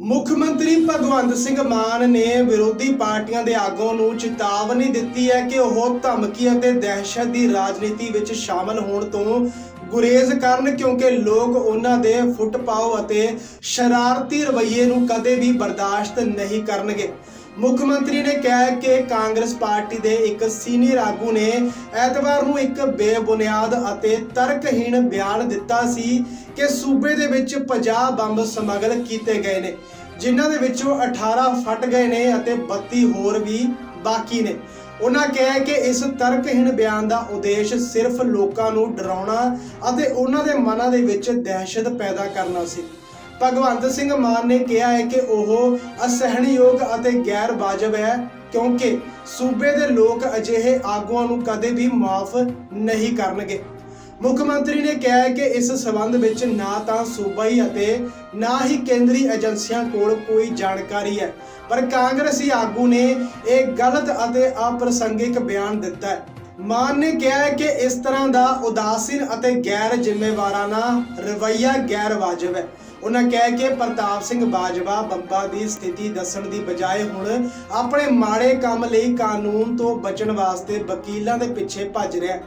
ਮੁੱਖ ਮੰਤਰੀ ਭਗਵੰਤ ਸਿੰਘ ਮਾਨ ਨੇ ਵਿਰੋਧੀ ਪਾਰਟੀਆਂ ਦੇ ਆਗੂਆਂ ਨੂੰ ਚੇਤਾਵਨੀ ਦਿੱਤੀ ਹੈ ਕਿ ਉਹ ਧਮਕੀ ਅਤੇ ਦਹਿਸ਼ਤ ਦੀ ਰਾਜਨੀਤੀ ਵਿੱਚ ਸ਼ਾਮਲ ਹੋਣ ਤੋਂ ਗੁਰੇਜ਼ ਕਰਨ, ਕਿਉਂਕਿ ਲੋਕ ਉਹਨਾਂ ਦੇ ਫੁੱਟਪਾਓ ਅਤੇ ਸ਼ਰਾਰਤੀ ਰਵੱਈਏ ਨੂੰ ਕਦੇ ਵੀ ਬਰਦਾਸ਼ਤ ਨਹੀਂ ਕਰਨਗੇ। ਮੁੱਖ ਮੰਤਰੀ ਨੇ ਕਿਹਾ ਕਿ ਕਾਂਗਰਸ ਪਾਰਟੀ ਦੇ ਇੱਕ ਸੀਨੀਅਰ ਆਗੂ ਨੇ ਐਤਵਾਰ ਨੂੰ ਇੱਕ ਬੇਬੁਨਿਆਦ ਅਤੇ ਤਰਕਹੀਣ ਬਿਆਨ ਦਿੱਤਾ ਸੀ ਕਿ ਸੂਬੇ ਦੇ ਵਿੱਚ 50 ਬੰਬ ਸਮਗਲ ਕੀਤੇ ਗਏ ਨੇ, ਜਿਨ੍ਹਾਂ ਦੇ ਵਿੱਚੋਂ 18 ਫਟ ਗਏ ਨੇ ਅਤੇ 32 ਹੋਰ ਵੀ ਬਾਕੀ ਨੇ। ਉਹਨਾਂ ਕਿਹਾ ਕਿ ਇਸ ਤਰਕਹੀਣ ਬਿਆਨ ਦਾ ਉਦੇਸ਼ ਸਿਰਫ ਲੋਕਾਂ ਨੂੰ ਡਰਾਉਣਾ ਅਤੇ ਉਹਨਾਂ ਦੇ ਮਨਾਂ ਦੇ ਵਿੱਚ ਦਹਿਸ਼ਤ ਪੈਦਾ ਕਰਨਾ ਸੀ। ਭਗਵੰਤ ਸਿੰਘ ਮਾਨ ਨੇ ਕਿਹਾ ਹੈ ਕਿ ਉਹ ਅਸਹਿਣਯੋਗ ਅਤੇ ਗੈਰ ਵਾਜਬ ਹੈ, ਕਿਉਂਕਿ ਸੂਬੇ ਦੇ ਲੋਕ ਅਜਿਹੇ ਆਗੂਆਂ ਨੂੰ ਕਦੇ ਵੀ ਮਾਫ ਨਹੀਂ ਕਰਨਗੇ। ਮੁੱਖ ਮੰਤਰੀ ਨੇ ਕਿਹਾ ਹੈ ਕਿ ਇਸ ਸਬੰਧ ਵਿੱਚ ਨਾ ਤਾਂ ਸੂਬਾਈ ਅਤੇ ਨਾ ਹੀ ਕੇਂਦਰੀ ਏਜੰਸੀਆਂ ਕੋਲ ਕੋਈ ਜਾਣਕਾਰੀ ਹੈ, ਪਰ ਕਾਂਗਰਸੀ ਆਗੂ ਨੇ ਇਹ ਗਲਤ ਅਤੇ ਅਪ੍ਰਸੰਗਿਕ ਬਿਆਨ ਦਿੱਤਾ ਹੈ। ਮਾਨ ਨੇ ਕਿਹਾ ਹੈ ਕਿ ਇਸ ਤਰ੍ਹਾਂ ਦਾ ਉਦਾਸੀਨ ਅਤੇ ਗੈਰ ਜ਼ਿੰਮੇਵਾਰਾਨਾ ਰਵੱਈਆ ਗੈਰ ਵਾਜਬ ਹੈ। ਉਹਨਾਂ ਕਿਹਾ ਕਿ ਪ੍ਰਤਾਪ ਸਿੰਘ ਬਾਜਵਾ ਬੰਬਾ ਦੀ ਸਥਿਤੀ ਦੱਸਣ ਦੀ ਬਜਾਏ ਹੁਣ ਆਪਣੇ ਮਾੜੇ ਕੰਮ ਲਈ ਕਾਨੂੰਨ ਤੋਂ ਬਚਣ ਵਾਸਤੇ ਵਕੀਲਾਂ ਦੇ ਪਿੱਛੇ ਭੱਜ ਰਿਹਾ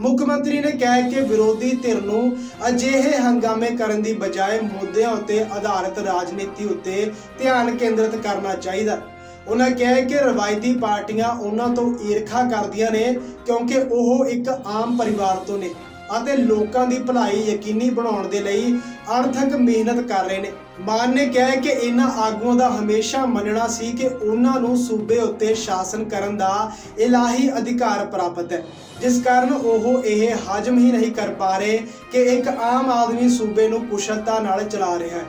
ਮੁੱਖ ਮੰਤਰੀ ਨੇ ਕਿਹਾ ਹੈ ਕਿ ਵਿਰੋਧੀ ਧਿਰ ਨੂੰ ਅਜਿਹੇ ਹੰਗਾਮੇ ਕਰਨ ਦੀ ਬਜਾਏ ਮੁੱਦਿਆਂ ਉੱਤੇ ਆਧਾਰਿਤ ਰਾਜਨੀਤੀ ਉੱਤੇ ਧਿਆਨ ਕੇਂਦਰਿਤ ਕਰਨਾ ਚਾਹੀਦਾ ਉਹਨਾਂ ਕਿਹਾ ਕਿ ਰਵਾਇਤੀ ਪਾਰਟੀਆਂ ਉਹਨਾਂ ਤੋਂ ਈਰਖਾ ਕਰਦੀਆਂ ਨੇ ਕਿਉਂਕਿ ਉਹ ਇੱਕ ਆਮ ਪਰਿਵਾਰ ਤੋਂ ਨੇ ਅਤੇ ਲੋਕਾਂ ਦੀ ਭਲਾਈ ਯਕੀਨੀ ਬਣਾਉਣ ਦੇ ਲਈ ਅਣਥਕ ਮਿਹਨਤ ਕਰ ਰਹੇ ਨੇ। ਮਾਨ ਨੇ ਕਿਹਾ ਕਿ ਇਹਨਾਂ ਆਗੂਆਂ ਦਾ ਹਮੇਸ਼ਾ ਮੰਨਣਾ ਸੀ ਕਿ ਉਹਨਾਂ ਨੂੰ ਸੂਬੇ ਉੱਤੇ ਸ਼ਾਸਨ ਕਰਨ ਦਾ ਇਲਾਹੀ ਅਧਿਕਾਰ ਪ੍ਰਾਪਤ ਹੈ। ਜਿਸ ਕਾਰਨ ਉਹ ਇਹ ਹਜਮ ਹੀ ਨਹੀਂ ਕਰ ਪਾ ਰਹੇ ਕਿ ਇੱਕ ਆਮ ਆਦਮੀ ਸੂਬੇ ਨੂੰ ਕੁਸ਼ਲਤਾ ਨਾਲ ਚਲਾ ਰਿਹਾ ਹੈ।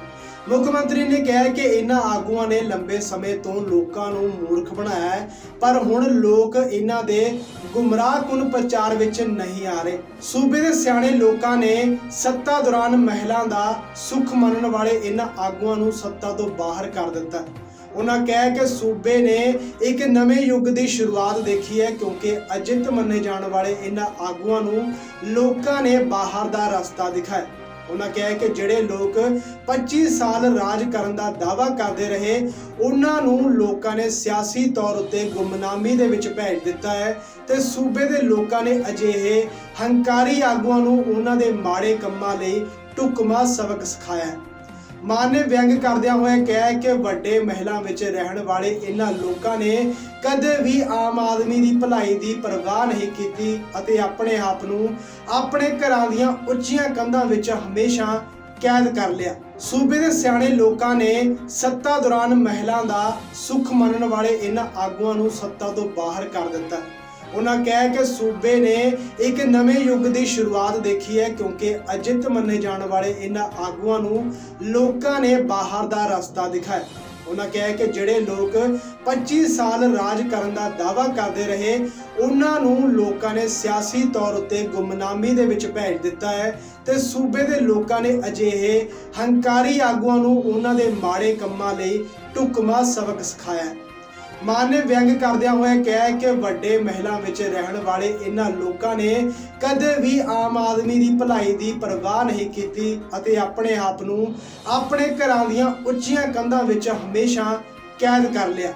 ਮੁੱਖ ਮੰਤਰੀ ਨੇ ਕਿਹਾ ਕਿ ਇਹਨਾਂ ਆਗੂਆਂ ਨੇ ਲੰਬੇ ਸਮੇਂ ਤੋਂ ਲੋਕਾਂ ਨੂੰ ਮੂਰਖ ਬਣਾਇਆ ਹੈ, ਪਰ ਹੁਣ ਲੋਕ ਇਹਨਾਂ ਦੇ ਗੁੰਮਰਾਹਕੁਨ ਪ੍ਰਚਾਰ ਵਿੱਚ ਨਹੀਂ ਆ ਰਹੇ। ਸੂਬੇ ਦੇ ਸਿਆਣੇ ਲੋਕਾਂ ਨੇ ਸੱਤਾ ਦੌਰਾਨ ਮਹਿਲਾ ਦਾ ਸੁੱਖ ਮੰਨਣ ਵਾਲੇ ਇਹਨਾਂ ਆਗੂਆਂ ਨੂੰ ਸੱਤਾ ਤੋਂ ਬਾਹਰ ਕਰ ਦਿੱਤਾ। ਉਹਨਾਂ ਕਿਹਾ ਕਿ ਸੂਬੇ ਨੇ ਇੱਕ ਨਵੇਂ ਯੁੱਗ ਦੀ ਸ਼ੁਰੂਆਤ ਦੇਖੀ ਹੈ, ਕਿਉਂਕਿ ਅਜਿੱਤ ਮੰਨੇ ਜਾਣ ਵਾਲੇ ਇਹਨਾਂ ਆਗੂਆਂ ਨੂੰ ਲੋਕਾਂ ਨੇ ਬਾਹਰ ਦਾ ਰਸਤਾ ਦਿਖਾਇਆ। ਉਹਨਾਂ ਕਿਹਾ ਕਿ ਜਿਹੜੇ ਲੋਕ 25 ਸਾਲ ਰਾਜ ਕਰਨ ਦਾ ਦਾਵਾ ਕਰਦੇ ਰਹੇ, ਉਹਨਾਂ ਨੂੰ ਲੋਕਾਂ ਨੇ ਸਿਆਸੀ ਤੌਰ ਉੱਤੇ ਗੁੰਮਨਾਮੀ ਦੇ ਵਿੱਚ ਭੇਜ ਦਿੱਤਾ ਹੈ ਤੇ ਸੂਬੇ ਦੇ ਲੋਕਾਂ ਨੇ ਅਜਿਹੇ ਹੰਕਾਰੀ ਆਗੂਆਂ ਨੂੰ ਉਹਨਾਂ ਦੇ ਮਾੜੇ ਕੰਮਾਂ ਲਈ ਢੁਕਮਾ ਸਬਕ ਸਿਖਾਇਆ ਹੈ। ਮਾਨ ਨੇ ਵਿਅੰਗ ਕਰਦਿਆਂ ਹੋਇਆ ਕਿਹਾ ਕਿ ਵੱਡੇ ਮਹਿਲਾਂ ਵਿੱਚ ਰਹਿਣ ਵਾਲੇ ਇਹਨਾਂ ਲੋਕਾਂ ਨੇ ਕਦੇ ਵੀ ਆਮ ਆਦਮੀ ਦੀ ਭਲਾਈ ਦੀ ਪਰਵਾਹ ਨਹੀਂ ਕੀਤੀ ਅਤੇ ਆਪਣੇ ਆਪ ਨੂੰ ਆਪਣੇ ਘਰਾਂ ਦੀਆਂ ਉੱਚੀਆਂ ਕੰਧਾਂ ਵਿੱਚ ਹਮੇਸ਼ਾ ਕੈਦ ਕਰ ਲਿਆ। ਸੂਬੇ ਦੇ ਸਿਆਣੇ ਲੋਕਾਂ ਨੇ ਸੱਤਾ ਦੌਰਾਨ ਮਹਿਲਾਂ ਦਾ ਸੁੱਖ ਮੰਨਣ ਵਾਲੇ ਇਹਨਾਂ ਆਗੂਆਂ ਨੂੰ ਸੱਤਾ ਤੋਂ ਬਾਹਰ ਕਰ ਦਿੱਤਾ। ਉਹਨਾਂ ਕਿਹਾ ਕਿ ਸੂਬੇ ਨੇ ਇੱਕ ਨਵੇਂ ਯੁੱਗ ਦੀ ਸ਼ੁਰੂਆਤ ਦੇਖੀ ਹੈ ਕਿਉਂਕਿ ਅਜਿੱਤ ਮੰਨੇ ਜਾਣ ਵਾਲੇ ਇਹਨਾਂ ਆਗੂਆਂ ਨੂੰ ਲੋਕਾਂ ਨੇ ਬਾਹਰ ਦਾ ਰਸਤਾ ਦਿਖਾਇਆ। ਉਹਨਾਂ ਕਿਹਾ ਕਿ ਜਿਹੜੇ ਲੋਕ 25 ਸਾਲ ਰਾਜ ਕਰਨ ਦਾ ਦਾਵਾ ਕਰਦੇ ਰਹੇ, ਉਹਨਾਂ ਨੂੰ ਲੋਕਾਂ ਨੇ ਸਿਆਸੀ ਤੌਰ ਉੱਤੇ ਗੁੰਮਨਾਮੀ ਦੇ ਵਿੱਚ ਭੇਜ ਦਿੱਤਾ ਹੈ ਤੇ ਸੂਬੇ ਦੇ ਲੋਕਾਂ ਨੇ ਅਜਿਹੇ ਹੰਕਾਰੀ ਆਗੂਆਂ ਨੂੰ ਉਹਨਾਂ ਦੇ ਮਾੜੇ ਕੰਮਾਂ ਲਈ ਢੁਕਮਾ ਸਬਕ ਸਿਖਾਇਆ। ਹੈ ਮਾਨ ਨੇ ਵਿਅੰਗ ਕਰਦਿਆਂ ਹੋਇਆ ਕਿਹਾ ਕਿ ਵੱਡੇ ਮਹਿਲਾਂ ਵਿੱਚ ਰਹਿਣ ਵਾਲੇ ਇਹਨਾਂ ਲੋਕਾਂ ਨੇ ਕਦੇ ਵੀ ਆਮ ਆਦਮੀ ਦੀ ਭਲਾਈ ਦੀ ਪਰਵਾਹ ਨਹੀਂ ਕੀਤੀ ਅਤੇ ਆਪਣੇ ਆਪ ਨੂੰ ਆਪਣੇ ਘਰਾਂ ਦੀਆਂ ਉੱਚੀਆਂ ਕੰਧਾਂ ਵਿੱਚ ਹਮੇਸ਼ਾ ਕੈਦ ਕਰ ਲਿਆ।